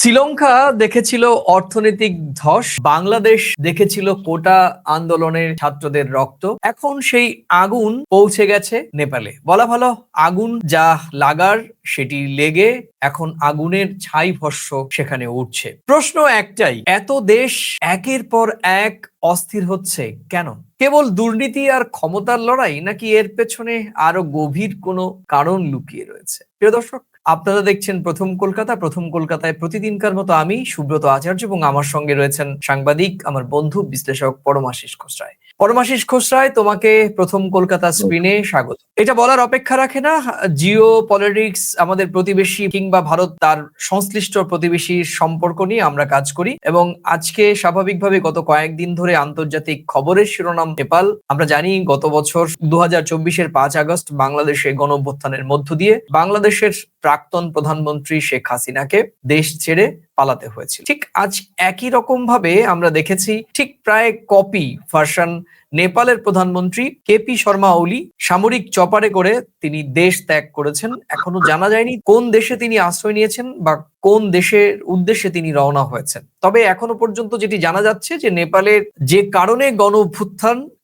শ্রীলঙ্কা দেখেছিল অর্থনৈতিক ধস, বাংলাদেশ দেখেছিল কোটা আন্দোলনের ছাত্রদের রক্ত। এখন সেই আগুন পৌঁছে গেছে নেপালে। বলা ভালো, আগুন যা লাগার সেটি লেগে এখন আগুনের ছাই ভস্য সেখানে উঠছে। প্রশ্ন একটাই, এত দেশ একের পর এক অস্থির হচ্ছে কেন? কেবল দুর্নীতি আর ক্ষমতার লড়াই নাকি এর পেছনে আরও গভীর কোনো কারণ লুকিয়ে রয়েছে? প্রিয় দর্শক আপনারা দেখছেন প্রথম কলকাতা, প্রথম কলকাতায় প্রতিদিনকার মতো আমি, সুব্রত আচার্য এবং আমার সঙ্গে রয়েছেন সাংবাদিক, আমার বন্ধু, বিশ্লেষক পরমাশিস খোসরায় পরমাশিস খোসরায় তোমাকে প্রথম কলকাতা স্ক্রিনে স্বাগত। এটা বলার অপেক্ষা রাখে না জিও পলিটিক্স আমাদের প্রতিবেশী কিংবা ভারত তার সংশ্লিষ্ট প্রতিবেশীর সম্পর্ক নিয়ে আমরা কাজ করি এবং আজকে স্বাভাবিকভাবে গত কয়েকদিন ধরে আন্তর্জাতিক খবরের শিরোনাম নেপাল। আমরা জানি গত বছর দু হাজার চব্বিশের পাঁচ আগস্ট বাংলাদেশে গণ অভ্যুত্থানের মধ্য দিয়ে বাংলাদেশের প্রাক্তন প্রধানমন্ত্রী শেখ হাসিনাকে দেশ ছেড়ে পালাতে হয়েছিল। ঠিক আজ একই রকম ভাবে আমরা দেখেছি ঠিক প্রায় কপি ভার্সন নেপালের প্রধানমন্ত্রী কেপি শর্মা ওলি সামরিক চপারে করে তিনি দেশ ত্যাগ করেছেন। এখনও জানা যায়নি কোন দেশে তিনি আশ্রয় নিয়েছেন বা কোন দেশের উদ্দেশ্যে তিনি রওনা হয়েছেন। তবে এখনও পর্যন্ত যেটি জানা যাচ্ছে যে নেপালের যে কারণে গণ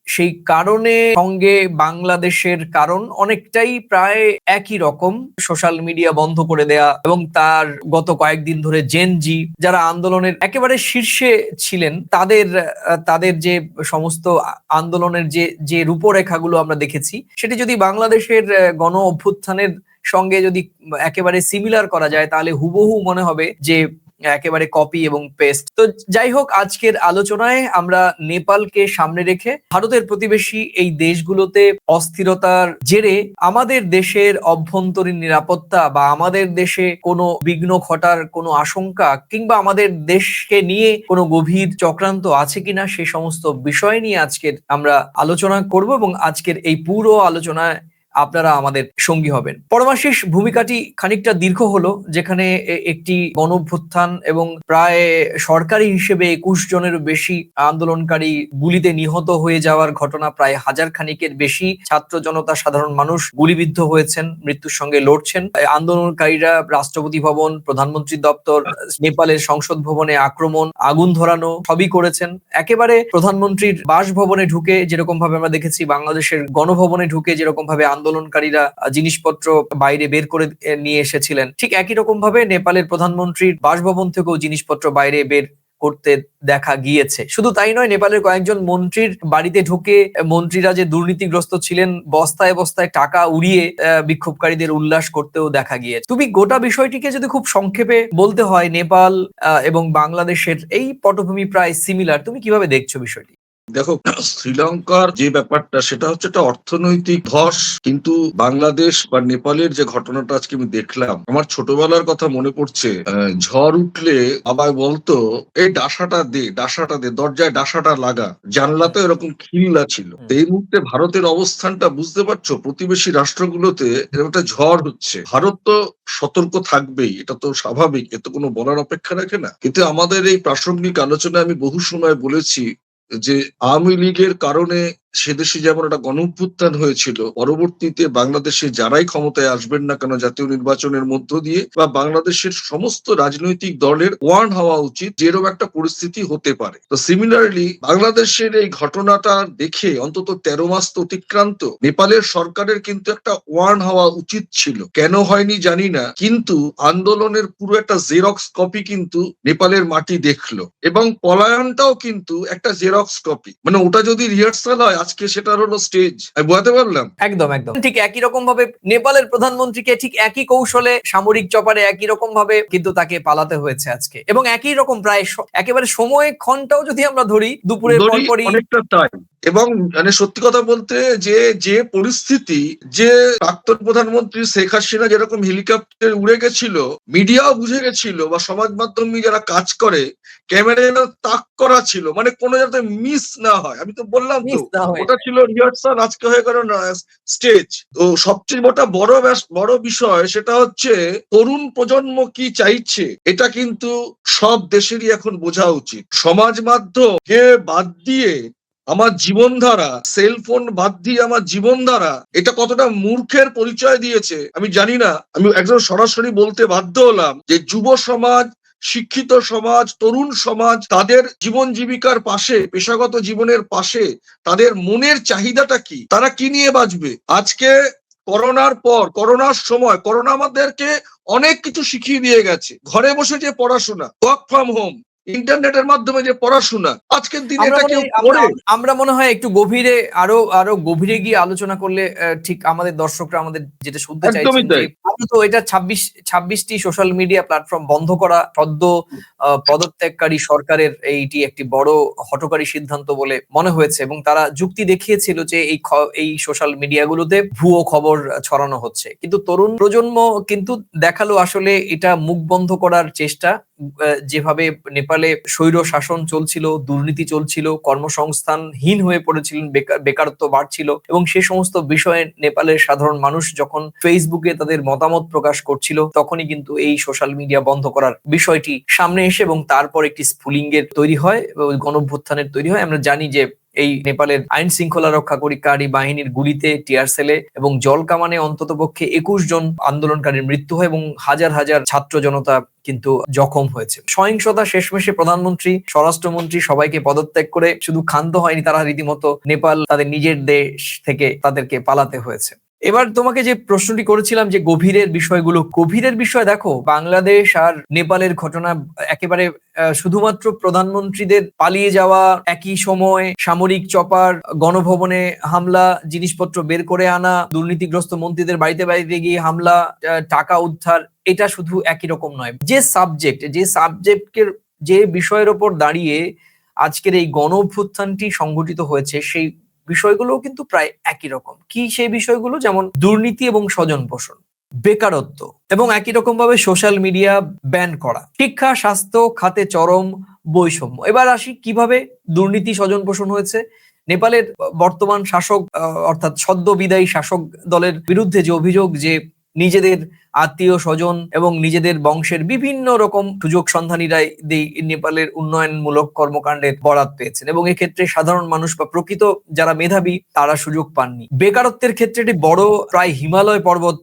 সেই কারণে সঙ্গে বাংলাদেশের কারণ অনেকটাই প্রায় একই রকম। সোশ্যাল মিডিয়া বন্ধ করে দেয়া এবং তার গত কয়েকদিন ধরে জেনজি যারা আন্দোলনের একেবারে শীর্ষে ছিলেন, তাদের তাদের যে সমস্ত আন্দোলনের যে যে রূপরেখাগুলো আমরা দেখেছি, সেটি যদি বাংলাদেশের গণ অভ্যুত্থানের সঙ্গে যদি একেবারে সিমিলার করা যায়, তাহলে হুবহু মনে হবে যে একেবারে কপি এবং পেস্ট তো যাই হোক, আজকের আলোচনায় আমরা নেপালকে সামনে রেখে ভারতের প্রতিবেশী এই দেশগুলোতে অস্থিরতার জেরে আমাদের দেশের অভ্যন্তরীণ নিরাপত্তা বা আমাদের দেশে কোনো বিঘ্ন ঘটার কোনো আশঙ্কা কিংবা আমাদের দেশকে নিয়ে কোনো গভীর চক্রান্ত আছে কিনা সে সমস্ত বিষয় নিয়ে আজকের আমরা আলোচনা করব এবং আজকের এই পুরো আলোচনায় আপনারা আমাদের সঙ্গী হবেন। পরমাশিস ভূমিকাটি খানিকটা দীর্ঘ হলো, যেখানে একটি গণভ্যুত্থান এবং প্রায় সরকারি হিসেবে একুশ জনের বেশি আন্দোলনকারী গুলিতে নিহত হয়ে যাওয়ার ঘটনা প্রায় হাজার খানিকের বেশি। ছাত্র জনতা, সাধারণ মানুষ গুলিবিদ্ধ হয়েছেন, মৃত্যুর সঙ্গে লড়ছেন। আন্দোলনকারীরা রাষ্ট্রপতি ভবন, প্রধানমন্ত্রী দপ্তর, নেপালের সংসদ ভবনে আক্রমণ, আগুন ধরানো সবই করেছেন। একেবারে প্রধানমন্ত্রীর বাসভবনে ঢুকে যেরকম ভাবে আমরা দেখেছি, বাংলাদেশের গণভবনে ঢুকে যেরকম ভাবে আন্দোলনকারীরা জিনিসপত্র বাইরে বের করে নিয়ে এসেছিলেন। ঠিক একই রকম ভাবে নেপালের প্রধানমন্ত্রীর বাসভবন থেকেও জিনিসপত্র বাইরে বের করতে দেখা গিয়েছে। শুধু তাই নয়, নেপালের কয়েকজন মন্ত্রীর বাড়িতে ঢুকে মন্ত্রীরা যে দুর্নীতিগ্রস্ত ছিলেন, বস্তায় বস্তায় টাকা উড়িয়ে বিক্ষোভকারীদের উল্লাস করতেও দেখা গিয়েছে। তুমি গোটা বিষয়টিকে যদি খুব সংক্ষেপে বলতে হয়, নেপাল এবং বাংলাদেশের এই পটভূমি প্রায় সিমিলার তুমি কীভাবে দেখছ বিষয়টি? দেখো শ্রীলঙ্কার যে ব্যাপারটা সেটা হচ্ছে একটা অর্থনৈতিক ধস কিন্তু বাংলাদেশ বা নেপালের যে ঘটনাটা আজকে আমি দেখলাম আমার ছোটবেলার কথা মনে পড়ছে ঝড় উঠলে বাবা বলতো এই ডাসাটা দে ডাসাটা দে দরজায় ডাসাটা লাগা। জানলাতে এরকম খিল্লা ছিল। এই মুহূর্তে ভারতের অবস্থানটা বুঝতে পারছ? প্রতিবেশী রাষ্ট্রগুলোতে এরকম একটা ঝড় হচ্ছে। ভারত তো সতর্ক থাকবেই এটা তো স্বাভাবিক এ তো কোনো বলার অপেক্ষা রাখে না। কিন্তু আমাদের এই প্রাসঙ্গিক আলোচনায় আমি বহু সময় বলেছি যে আওয়ামী লীগের কারণে সে দেশে যেমন একটা গণঅভ্যুত্থান হয়েছিল, পরবর্তীতে বাংলাদেশে যারাই ক্ষমতায় আসবেন না কেন জাতীয় নির্বাচনের মধ্য দিয়ে বা বাংলাদেশের সমস্ত রাজনৈতিক দলের ওয়ার্ন হওয়া উচিত, যেরকম একটা পরিস্থিতি হতে পারে। তো সিমিলারলি বাংলাদেশের এই ঘটনাটা দেখে অন্তত তেরো মাস তো অতিক্রান্ত। নেপালের সরকারের কিন্তু একটা ওয়ার্ন হওয়া উচিত ছিল। কেন হয়নি জানি না, কিন্তু আন্দোলনের পুরো একটা জেরক্স কপি কিন্তু নেপালের মাটি দেখল। এবং পলায়নটাও কিন্তু একটা জেরক্স কপি মানে ওটা যদি রিহার্সাল হয় আজকে সেটার হলো স্টেজ আমি বোঝাতে পারলাম? একদম একদম। ঠিক একই রকম ভাবে নেপালের প্রধানমন্ত্রীকে ঠিক একই কৌশলে সামরিক চপারে একই রকম ভাবে কিন্তু তাকে পালাতে হয়েছে আজকে। এবং একই রকম প্রায় একেবারে সময় ক্ষণটাও যদি আমরা ধরি দুপুরের পরপরই অনেকটা তাই এবং মানে সত্যি কথা বলতে যে যে পরিস্থিতি যে প্রাক্তন প্রধানমন্ত্রী শেখ হাসিনা যেরকম হেলিকপ্টার উড়ে গেছিল মিডিয়াও বুঝে গেছিল বা সমাজ মাধ্যমে যারা কাজ করে ক্যামেরা যেন তাক করা ছিল মানে কোনো যাতে মিস না হয়। আমি তো বললাম তো। ওটা ছিল রিহার্সাল, আজকে হয়ে গেল স্টেজ। তো সবচেয়ে মোটা বড় বড় বিষয় সেটা হচ্ছে, তরুণ প্রজন্ম কি চাইছে? এটা কিন্তু সব দেশেরই এখন বোঝা উচিত। সমাজ মাধ্যমকে বাদ দিয়ে আমার জীবনধারা সেলফোন বাদ দিয়ে আমার জীবনধারা, এটা কতটা মূর্খের পরিচয় দিয়েছে, আমি জানি না। আমি একদম সরাসরি বলতে বাধ্য হলাম যে যুব সমাজ শিক্ষিত সমাজ তরুণ সমাজ তাদের জীবন জীবিকার পাশে পেশাগত জীবনের পাশে তাদের মনের চাহিদাটা কি? তারা কি নিয়ে বাঁচবে? আজকে করোনার পর করোনার সময় করোনা আমাদেরকে অনেক কিছু শিখিয়ে দিয়ে গেছে। ঘরে বসে যে পড়াশোনা ওয়ার্ক ফ্রম হোম ইন্টারনেটের মাধ্যমে যে পড়াশোনা আজকের দিনে আমরা এটা মনে কেউ হয়- আমরা- মনে হয় একটু গভীরে আরও আরও গভীরে গিয়ে আলোচনা করলে ঠিক আমাদের দর্শকরা আমাদের যেটা শুনতে। যে আপাতত এটা ছাব্বিশ, ছাব্বিশটি সোশ্যাল মিডিয়া প্ল্যাটফর্ম বন্ধ করা, সদ্য পদত্যাগকারী সরকারের এইটি একটি বড় হটকারী সিদ্ধান্ত বলে মনে হয়েছে এবং তারা যুক্তি দেখিয়েছিল যে এই এই সোশ্যাল মিডিয়াগুলোতে ভুয়ো খবর ছড়ানো হচ্ছে। কিন্তু তরুণ প্রজন্ম কিন্তু দেখাল আসলে এটা মুখ বন্ধ করার চেষ্টা যেভাবে নেপালে স্বৈর শাসন চলছিল, দুর্নীতি চলছিল, কর্মসংস্থানহীন হয়ে পড়েছিলেন বেকার- বেকারত্ব বাড়ছিল এবং সে সমস্ত বিষয়ে নেপালের সাধারণ মানুষ যখন ফেসবুকে তাদের মতামত প্রকাশ করছিল, তখনই কিন্তু এই সোশ্যাল মিডিয়া বন্ধ করার বিষয়টি সামনে এসে এবং তারপর একটি স্ফুলিঙ্গের তৈরি হয় গণভ্যুত্থানের তৈরি হয়। আমরা জানি যে এই নেপালের আইন শৃঙ্খলা রক্ষাকারী বাহিনীর গুলিতে টিয়ার সেলে এবং জল কামানে অন্তত পক্ষে একুশ জন আন্দোলনকারীর মৃত্যু হয় এবং হাজার হাজার ছাত্র জনতা কিন্তু জখম হয়েছে। সহিংসতা শেষমেশে প্রধানমন্ত্রী, স্বরাষ্ট্রমন্ত্রী সবাইকে পদত্যাগ করে শুধু ক্ষান্ত হয়নি, তারা রীতিমতো নেপাল তাদের নিজের দেশ থেকে তাদেরকে পালাতে হয়েছে। এবার তোমাকে যে প্রশ্নটি করেছিলাম যে গভীরের বিষয়গুলো, গভীরের বিষয় দেখো, বাংলাদেশ আর নেপালের ঘটনা একেবারে শুধুমাত্র প্রধানমন্ত্রীদের পালিয়ে যাওয়া একই সময়, সামরিক চপার, গণভবনে হামলা, জিনিসপত্র বের করে আনা, দুর্নীতিগ্রস্ত মন্ত্রীদের বাড়িতে বাড়িতে গিয়ে হামলা টাকা উদ্ধার, এটা শুধু একই রকম নয়। যে সাবজেক্ট যে সাবজেক্টের যে বিষয়ের ওপর দাঁড়িয়ে আজকের এই গণ সংঘটিত হয়েছে, সেই বিষয়গুলো কিন্তু প্রায় একই রকম। কি সেই বিষয়গুলো? যেমন দুর্নীতি এবং স্বজন পোষণ, বেকারত্ব এবং একই রকম ভাবে সোশ্যাল মিডিয়া ব্যান করা, শিক্ষা, স্বাস্থ্য, খাতে চরম বৈষম্য। এবার আসি কীভাবে দুর্নীতি, স্বজন পোষণ হয়েছে। নেপালের বর্তমান শাসক অর্থাৎ সদ্য বিদায়ী শাসক দলের বিরুদ্ধে যে অভিযোগ যে নিজেদের আত্মীয় স্বজন এবং নিজেদের বংশের বিভিন্ন রকম সুযোগ সন্ধানীরাই এই নেপালের উন্নয়নমূলক কর্মকাণ্ডের বরাত পেয়েছেন এবং এক্ষেত্রে সাধারণ মানুষ বা প্রকৃত যারা মেধাবী, তারা সুযোগ পাননি। বেকারত্বের ক্ষেত্রে এটি বড় প্রায় হিমালয় পর্বত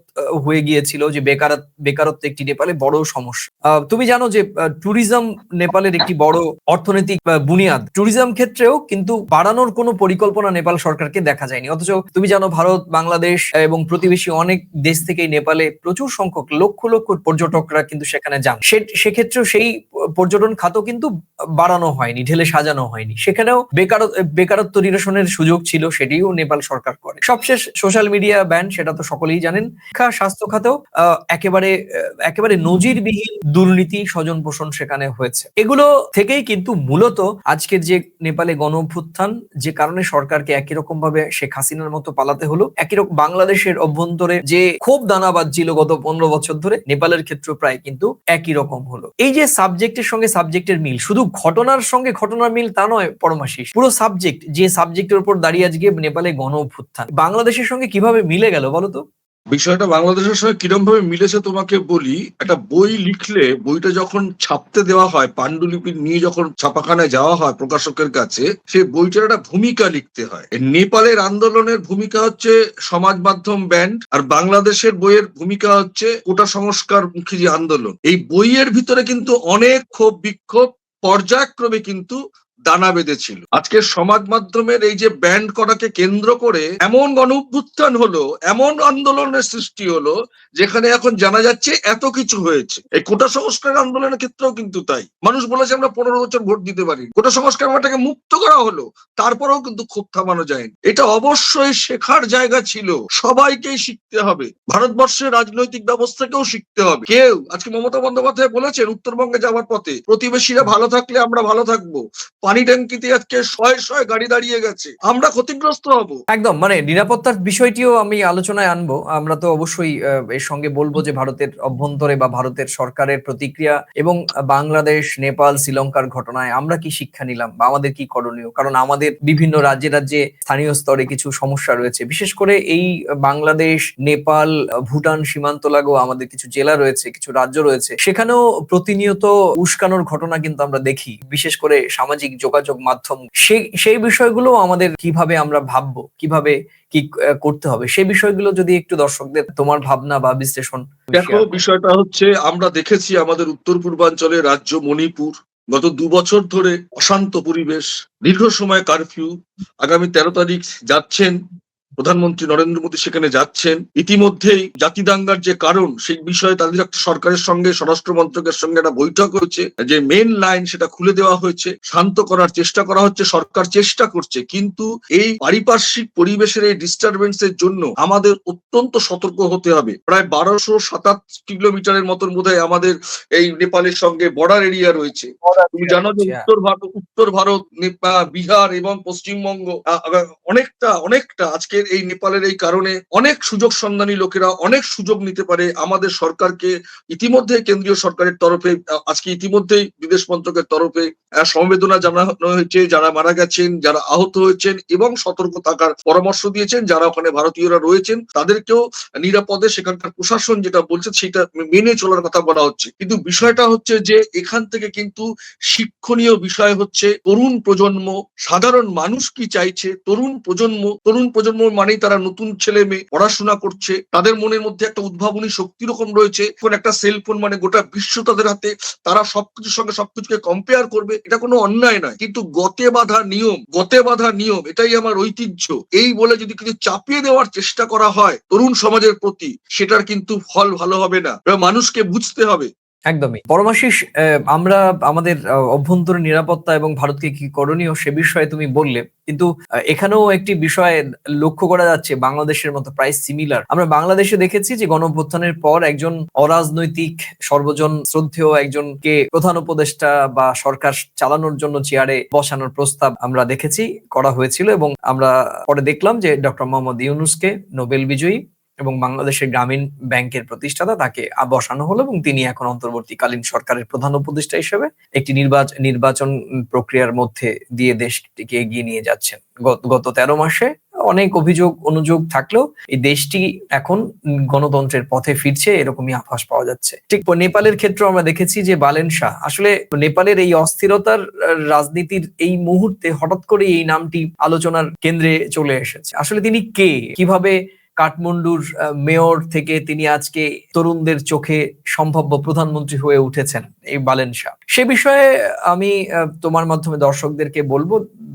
হয়ে গিয়েছিল যে বেকারত্ব বেকারত্ব একটি নেপালে বড় সমস্যা। তুমি জানো যে ট্যুরিজম নেপালের একটি বড় অর্থনৈতিক বুনিয়াদ। ট্যুরিজম ক্ষেত্রেও কিন্তু বাড়ানোর কোনো পরিকল্পনা নেপাল সরকারকে দেখা যায়নি। অথচ তুমি জানো ভারত, বাংলাদেশ এবং প্রতিবেশী অনেক দেশ থেকেই নেপালে প্রচুর সংখ্যক, লক্ষ লক্ষ পর্যটকরা কিন্তু সেখানে যান। সে- সেক্ষেত্রেও সেই পর্যটন খাতও কিন্তু বাড়ানো হয়নি, ঢেলে সাজানো হয়নি। সেখানেও বেকারত্ব বেকারত্ব নিরসনের সুযোগ ছিল, সেটিও নেপাল সরকার করে। সবশেষ সোশ্যাল মিডিয়া ব্যান সেটা তো সকলেই জানেন, শিক্ষা, স্বাস্থ্য খাতেও একেবারে একেবারে নজিরবিহীন দুর্নীতি স্বজন পোষণ সেখানে হয়েছে। এগুলো থেকেই কিন্তু মূলত আজকের যে নেপালে গণ অভ্যুত্থান যে কারণে সরকারকে একই রকম ভাবে শেখ হাসিনার মতো পালাতে হলো, একই রকম বাংলাদেশের অভ্যন্তরে যে খুব দানা বাজছিল গত পনেরো বছর ধরে নেপালের ক্ষেত্র প্রায় কিন্তু একই রকম হলো। এই যে সাবজেক্টের সঙ্গে সাবজেক্টের মিল, শুধু ঘটনার সঙ্গে ঘটনার মিল তা নয়, পরমাশিস, পুরো সাবজেক্ট যে সাবজেক্টের উপর দাঁড়িয়ে আজকে নেপালে গণ অভ্যুত্থান, বাংলাদেশের সঙ্গে কীভাবে মিলে গেল বলতো বিষয়টা বাংলাদেশের সঙ্গে কিরম ভাবে মিলেছে তোমাকে বলি, একটা বই লিখলে বইটা যখন ছাপতে দেওয়া হয় পাণ্ডুলিপি নিয়ে যখন ছাপাখানায় যাওয়া হয় প্রকাশকের কাছে সেই বইটার একটা ভূমিকা লিখতে হয়। নেপালের আন্দোলনের ভূমিকা হচ্ছে সমাজ মাধ্যম ব্যান্ড, আর বাংলাদেশের বইয়ের ভূমিকা হচ্ছে কোটা সংস্কার মুখী যে আন্দোলন। এই বইয়ের ভিতরে কিন্তু অনেক ক্ষোভ বিক্ষোভ পর্যায়ক্রমে কিন্তু দানা বেঁধেছিল। আজকে সমাজ মাধ্যমের এই যে ব্যান্ড করাকে কেন্দ্র করে এমন গণ হলো, এমন আন্দোলনের সৃষ্টি হলো, যেখানে এখন জানা যাচ্ছে এত কিছু হয়েছে। এই কোটা সংস্কার আন্দোলনের ক্ষেত্রেও কিন্তু তাই। মানুষ বলেছে আমরা পনেরো বছর ভোট দিতে পারি কোটা সংস্কার আমাটাকে মুক্ত করা হলো, তারপরেও কিন্তু ক্ষোভ থামানো যায়নি। এটা অবশ্যই শেখার জায়গা ছিল। সবাইকেই শিখতে হবে। ভারতবর্ষের রাজনৈতিক ব্যবস্থাকেও শিখতে হবে। কেউ, আজকে মমতা বন্দ্যোপাধ্যায় বলেছেন, উত্তরবঙ্গে যাওয়ার পথে প্রতিবেশীরা ভালো থাকলে আমরা ভালো থাকব। পানি ট্যাঙ্কিতে আজকে শয়ে শয়ে গাড়ি দাঁড়িয়ে গেছে। আমরা ক্ষতিগ্রস্ত হব। একদম মানে নিরাপত্তার বিষয়টিও আমি আলোচনায় আনব। আমরা তো অবশ্যই এর সঙ্গে বলব যে ভারতের অভ্যন্তরে বা ভারতের সরকারের প্রতিক্রিয়া এবং বাংলাদেশ, নেপাল, শ্রীলঙ্কার ঘটনায় আমরা কি শিক্ষা নিলাম বা আমাদের কি করণীয়? কারণ আমাদের বিভিন্ন রাজ্যে রাজ্যে স্থানীয় স্তরে কিছু সমস্যা রয়েছে। বিশেষ করে এই বাংলাদেশ, নেপাল, ভুটান সীমান্ত লাগো আমাদের কিছু জেলা রয়েছে, কিছু রাজ্য রয়েছে। সেখানেও প্রতিনিয়ত উস্কানোর ঘটনা কিন্তু আমরা দেখি। বিশেষ করে সামাজিক যোগাযোগ মাধ্যম সেই সেই বিষয়গুলো আমাদের কীভাবে আমরা ভাববো কীভাবে কি করতে হবে সেই বিষয়গুলো যদি একটু দর্শকদের তোমার ভাবনা বা বিশ্লেষণ দেখো বিষয়টা হচ্ছে আমরা দেখেছি আমাদের উত্তর পূর্বাঞ্চলে রাজ্য মণিপুর গত দু বছর ধরে অশান্ত পরিবেশ দীর্ঘ সময় কারফিউ আগামী তেরো তারিখ যাচ্ছেন প্রধানমন্ত্রী নরেন্দ্র মোদী সেখানে যাচ্ছেন। ইতিমধ্যেই জাতি দাঙ্গার যে কারণ সেই বিষয়ে তাদের একটা সরকারের সঙ্গে স্বরাষ্ট্র মন্ত্রকের সঙ্গে একটা বৈঠক হয়েছে। যে মেন লাইন সেটা খুলে দেওয়া হয়েছে শান্ত করার চেষ্টা করা হচ্ছে সরকার চেষ্টা করছে। কিন্তু এই পারিপার্শ্বিক পরিবেশের এই ডিস্টারবেন্সের জন্য আমাদের অত্যন্ত সতর্ক হতে হবে। প্রায় বারোশো সাতাশ কিলোমিটারের মতন বোধহয় আমাদের এই নেপালের সঙ্গে বর্ডার এরিয়া রয়েছে। তুমি জানো যে হ্যাঁ। উত্তর ভারত উত্তর ভারত বিহার এবং পশ্চিমবঙ্গ অনেকটা অনেকটা আজকের এই নেপালের এই কারণে অনেক সুযোগ সন্ধানী লোকেরা অনেক সুযোগ নিতে পারে আমাদের সরকারকে ইতিমধ্যে কেন্দ্রীয় সরকারের তরফে, আজকে ইতিমধ্যেই বিদেশ মন্ত্রকের তরফে সমবেদনা জানানো হয়েছে, যারা মারা গেছেন, যারা আহত হয়েছেন এবং সতর্ক থাকার পরামর্শ দিয়েছেন, যারা ওখানে ভারতীয়রা রয়েছেন, তাদেরকেও নিরাপদে সেখানকার প্রশাসন যেটা বলছে সেটা মেনে চলার কথা বলা হচ্ছে। কিন্তু বিষয়টা হচ্ছে যে এখান থেকে কিন্তু শিক্ষণীয় বিষয় হচ্ছে, তরুণ প্রজন্ম, সাধারণ মানুষ কি চাইছে, তরুণ প্রজন্ম তরুণ প্রজন্ম মানেই তারা নতুন ছেলে মেয়ে পড়াশোনা করছে। তাদের মনের মধ্যে একটা উদ্ভাবনী শক্তি রকম রয়েছে এখন একটা সেলফোন মানে গোটা বিশ্ব তাদের হাতে, তারা সবকিছুর সঙ্গে সবকিছুকে কম্পেয়ার করবে, এটা কোনো অন্যায় নয়। কিন্তু গতে বাধা নিয়ম, গতে বাধা নিয়ম, এটাই আমার ঐতিহ্য। এই বলে যদি কিছু চাপিয়ে দেওয়ার চেষ্টা করা হয় তরুণ সমাজের প্রতি, সেটার কিন্তু ফল ভালো হবে না। মানুষকে বুঝতে হবে একদমই। পরমাশিস আমরা আমাদের অভ্যন্তরীণ নিরাপত্তা এবং ভারতকে কি করণীয় সে বিষয়ে তুমি বললে। কিন্তু এখানেও একটি বিষয় লক্ষ্য করা যাচ্ছে বাংলাদেশের মতো প্রায় সিমিলার আমরা বাংলাদেশে দেখেছি যে গণঅভ্যুত্থানের পর একজন অরাজনৈতিক, সর্বজন শ্রদ্ধেয় একজনকে প্রধান উপদেষ্টা বা সরকার চালানোর জন্য চেয়ারে বসানোর প্রস্তাব আমরা দেখেছি, করা হয়েছিল এবং আমরা পরে দেখলাম যে ডক্টর মোহাম্মদ ইউনুসকে নোবেল বিজয়ী এবং বাংলাদেশের গ্রামীণ ব্যাংকের প্রতিষ্ঠাতা তাকে বসানো হলো এবং তিনি এখন অন্তর্বর্তীকালীন সরকারের প্রধান উপদেষ্টা হিসেবে একটি নির্বাচন নির্বাচন প্রক্রিয়ার মধ্যে দিয়ে দেশটিকে এগিয়ে নিয়ে যাচ্ছেন। গত- তেরো মাসে অনেক অভিযোগ, অনুযোগ থাকলেও এই দেশটি এখন গণতন্ত্রের পথে ফিরছে, এরকমই আভাস পাওয়া যাচ্ছে। ঠিক নেপালের ক্ষেত্রে আমরা দেখেছি যে বালেন শাহ, আসলে নেপালের এই অস্থিরতার রাজনীতির এই মুহূর্তে হঠাৎ করে এই নামটি আলোচনার কেন্দ্রে চলে এসেছে। আসলে তিনি কে? কীভাবে কাঠমান্ডুর মেয়র থেকে তিনি আজকে তরুণদের চোখে সম্ভাব্য প্রধানমন্ত্রী হয়ে উঠেছেন এই বালেন শাহ সে বিষয়ে আমি তোমার মাধ্যমে দর্শকদেরকে বলব,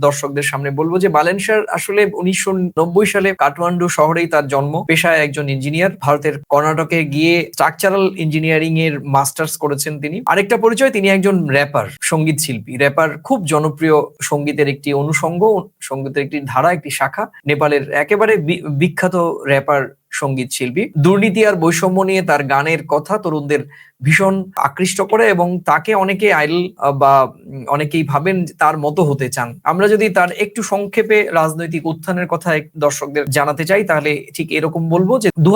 দর্শকদের সামনে বলব যে বালেন শাহ আসলে উনিশশো নব্বই সালে কাঠমান্ডু শহরেই তার জন্ম। পেশায় একজন ইঞ্জিনিয়ার। ভারতের কর্ণাটকে গিয়ে স্ট্রাকচারাল ইঞ্জিনিয়ারিং এর মাস্টার্স করেছেন তিনি। আরেকটা পরিচয়, তিনি একজন র্যাপার সংগীত শিল্পী র্যাপার খুব জনপ্রিয় সঙ্গীতের একটি অনুষঙ্গ, সঙ্গীতের একটি ধারা, একটি শাখা। নেপালের একেবারে বিখ্যাত র্যাপার সংগীত শিল্পী। দুর্নীতি আর বৈষম্য নিয়ে তার গানের কথা তরুণদের ভীষণ আকৃষ্ট করে এবং তাকে অনেকে আইডল বা অনেকেই ভাবেন তার মতো হতে চান। আমরা যদি তার একটু সংক্ষেপে রাজনৈতিক উত্থানের কথা দর্শকদের জানাতে চাই, তাহলে ঠিক এরকম বলব যে দু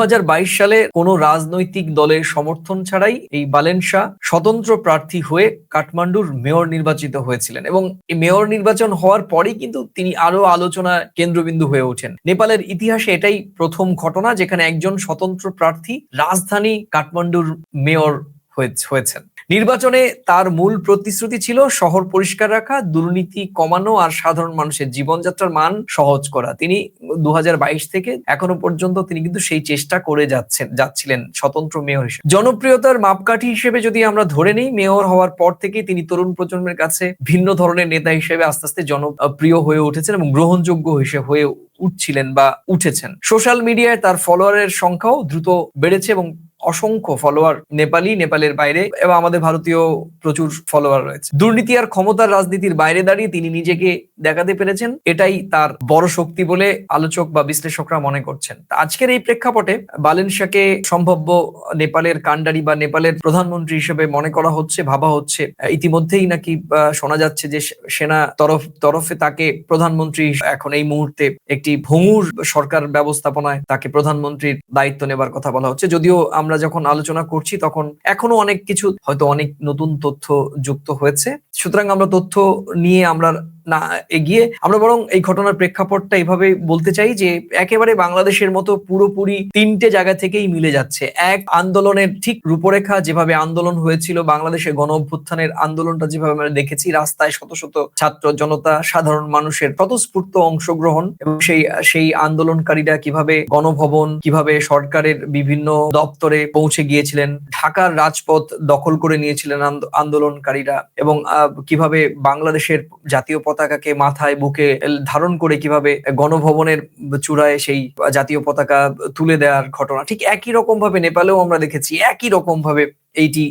সালে কোনো রাজনৈতিক দলের সমর্থন ছাড়াই এই বালেন শাহ স্বতন্ত্র প্রার্থী হয়ে কাঠমান্ডুর মেয়র নির্বাচিত হয়েছিলেন এবং এই মেয়র নির্বাচন হওয়ার পরেই কিন্তু তিনি আরও আলোচনা কেন্দ্রবিন্দু হয়ে ওঠেন। নেপালের ইতিহাসে এটাই প্রথম ঘটনা যেখানে একজন স্বতন্ত্র প্রার্থী রাজধানী কাঠমান্ডুর মেয়র হয়ে- হয়েছেন। নির্বাচনে তার মূল প্রতিশ্রুতি ছিল শহর পরিষ্কার রাখা, দুর্নীতি কমানো আর সাধারণ মানুষের জীবনযাত্রার মান সহজ করা। তিনি দুহাজার বাইশ থেকে এখনও পর্যন্ত তিনি কিন্তু সেই চেষ্টা করে যাচ্ছেন, যাচ্ছিলেন স্বতন্ত্র মেয়র হিসেবে। জনপ্রিয়তার মাপকাঠি হিসেবে যদি আমরা ধরে নেই, মেয়র হওয়ার পর থেকেই তিনি তরুণ প্রজন্মের কাছে ভিন্ন ধরনের নেতা হিসেবে আস্তে আস্তে জনপ্রিয় হয়ে উঠেছেন এবং গ্রহণযোগ্য হিসেবে হয়ে উঠছিলেন বা উঠেছেন। সোশ্যাল মিডিয়ায় তার ফলোয়ারের সংখ্যাও দ্রুত বেড়েছে এবং অসংখ্য ফলোয়ার নেপালি, নেপালের বাইরে এবং আমাদের ভারতীয় প্রচুর ফলোয়ার রয়েছে। দুর্নীতি আর ক্ষমতার রাজনীতির বাইরে দাঁড়িয়ে তিনি নিজেকে দেখাতে পেরেছেন, এটাই তার বড় শক্তি বলে আলোচক বা বিশ্লেষকরা মনে করছেন। আজকের এই প্রেক্ষাপটে বালেন শাহকে সম্ভাব্য নেপালের কান্ডারি বা নেপালের প্রধানমন্ত্রী হিসেবে মনে করা হচ্ছে, ভাবা হচ্ছে, ইতিমধ্যেই নাকি শোনা যাচ্ছে যে সেনা তরফ, তরফে তাকে প্রধানমন্ত্রী এখন এই মুহূর্তে একটি ভঙ্গুর সরকার ব্যবস্থাপনায় তাকে প্রধানমন্ত্রীর দায়িত্ব নেবার কথা বলা হচ্ছে। যদিও আমরা যখন আলোচনা করছি তখন এখনও অনেক কিছু হয়তো অনেক নতুন তথ্য যুক্ত হয়েছে। সুতরাং আমরা তথ্য নিয়ে আমরা না এগিয়ে আমরা বরং এই ঘটনার প্রেক্ষাপটটা এইভাবে বলতে চাই যে একেবারে বাংলাদেশের মতো পুরোপুরি তিনটে জায়গা থেকেই মিলে যাচ্ছে। এক, আন্দোলনের ঠিক রূপরেখা যেভাবে আন্দোলন হয়েছিল বাংলাদেশের গণ অভ্যুত্থানের আন্দোলনটা যেভাবে আমরা দেখেছি, রাস্তায় শত শত ছাত্র জনতা, সাধারণ মানুষের স্বতঃস্ফূর্ত অংশগ্রহণ এবং সেই সেই আন্দোলনকারীরা কীভাবে গণভবন, কীভাবে সরকারের বিভিন্ন দপ্তরে পৌঁছে গিয়েছিলেন, ঢাকার রাজপথ দখল করে নিয়েছিলেন আন্দ- আন্দোলনকারীরা এবং কীভাবে বাংলাদেশের জাতীয় পতাকাকে মাথায়, বুকে ধারণ করে কীভাবে গণভবনের চূড়ায় সেই জাতীয় পতাকা তুলে দেওয়ার ঘটনা, ঠিক একই রকম ভাবে নেপালেও আমরা দেখেছি, একই রকম ভাবে এইটি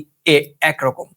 একরকম।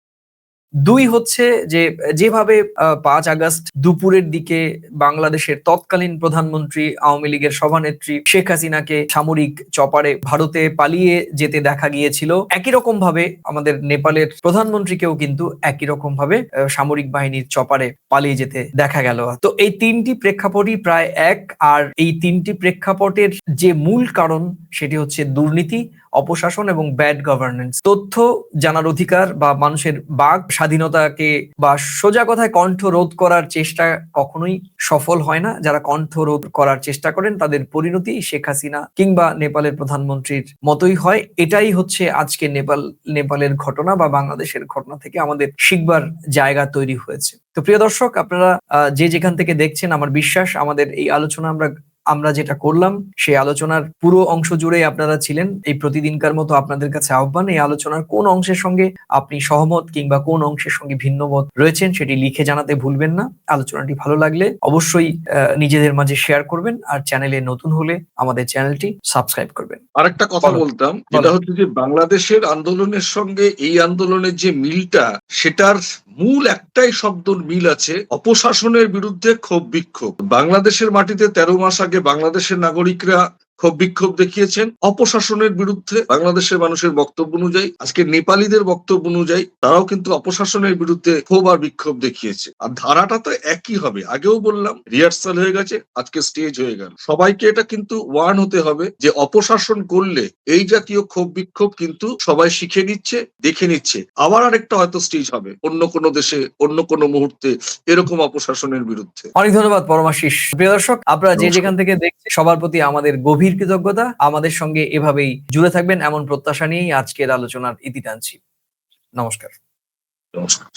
দুই হচ্ছে যে যেভাবে পাঁচ আগস্ট দুপুরের দিকে বাংলাদেশের তৎকালীন প্রধানমন্ত্রী, আওয়ামী লীগের সভানেত্রী শেখ হাসিনাকে সামরিক চপারে ভারতে পালিয়ে যেতে দেখা গিয়েছিল। একই রকম ভাবে আমাদের নেপালের প্রধানমন্ত্রীকেও কিন্তু একই রকম ভাবে সামরিক বাহিনীর চপারে পালিয়ে যেতে দেখা গেল। তো এই তিনটি প্রেক্ষাপটই প্রায় এক, আর এই তিনটি প্রেক্ষাপটের যে মূল কারণ সেটি হচ্ছে দুর্নীতি অপশাসন এবং ব্যাড গভর্নেন্স তথ্য জানার অধিকার বা মানুষের বাক স্বাধীনতাকে বা সোজা কথায় কণ্ঠ রোধ করার চেষ্টা কখনোই সফল হয় না। যারা কণ্ঠ রোধ করার চেষ্টা করেন, তাদের পরিণতি শেখ হাসিনা কিংবা নেপালের প্রধানমন্ত্রীর মতোই হয়। এটাই হচ্ছে আজকে নেপাল, নেপালের ঘটনা বা বাংলাদেশের ঘটনা থেকে আমাদের শিখবার জায়গা তৈরি হয়েছে। তো প্রিয় দর্শক, আপনারা যে যেখান থেকে দেখছেন, আমার বিশ্বাস, আমাদের এই আলোচনা আমরা আমরা যেটা করলাম সেই আলোচনার পুরো অংশ জুড়ে আপনারা ছিলেন। এই প্রতিদিনকার মতো আপনাদের কাছে আহ্বান এই আলোচনার কোন অংশের সঙ্গে আপনি সহমত কিংবা কোন অংশের সঙ্গে ভিন্ন মত রয়েছেন সেটি লিখে জানাতে ভুলবেন না। আলোচনাটি ভালো লাগলে অবশ্যই নিজেদের মাঝে শেয়ার করবেন আর চ্যানেলে নতুন হলে আমাদের চ্যানেলটি সাবস্ক্রাইব করবেন। আরেকটা কথা বলতাম যেটা হচ্ছে যে বাংলাদেশের আন্দোলনের সঙ্গে এই আন্দোলনের যে মিলটা সেটার মূল একটাই শব্দ মিল আছে, অপশাসনের বিরুদ্ধে ক্ষোভ বিক্ষোভ বাংলাদেশের মাটিতে তেরো মাস আগে বাংলাদেশের নাগরিকরা ক্ষোভ বিক্ষোভ দেখিয়েছেন। অপশাসনের বিরুদ্ধে বাংলাদেশের মানুষের বক্তব্য অনুযায়ী আজকে নেপালিদের বক্তব্য অনুযায়ী তারাও কিন্তু অপশাসনের বিরুদ্ধে ক্ষোভ আর বিক্ষোভ দেখিয়েছে। আর ধারাটা তো একই হবে। আগেও বললাম রিহার্সাল হয়ে গেছে আজকে স্টেজ হয়ে গেল। সবাইকে এটা কিন্তু ওয়ার্ন হতে হবে যে অপশাসন করলে এই জাতীয় ক্ষোভ বিক্ষোভ কিন্তু সবাই শিখে নিচ্ছে দেখে নিচ্ছে। আবার আরেকটা হয়তো স্টেজ হবে অন্য কোনো দেশে অন্য কোনো মুহূর্তে এরকম অপশাসনের বিরুদ্ধে। অনেক ধন্যবাদ পরমাশিস প্রিয় দর্শক আপনারা যে যেখান থেকে দেখছেন সবার প্রতি আমাদের গভীর কৃতজ্ঞতা। আমাদের সঙ্গে এভাবেই জুড়ে থাকবেন এমন প্রত্যাশা নিয়েই আজকের আলোচনার ইতি টানছি। নমস্কার। নমস্কার।